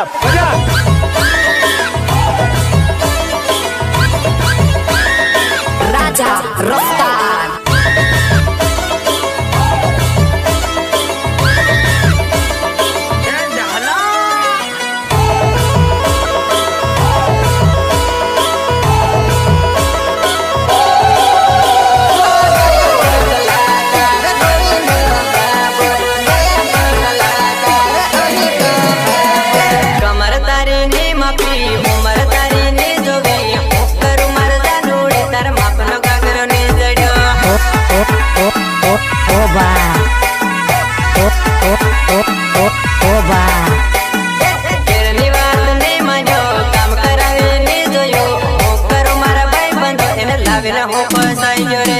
siap, siap. Raja Rosta. શોભા લાવેલા હું ફસાઈ ગયો રે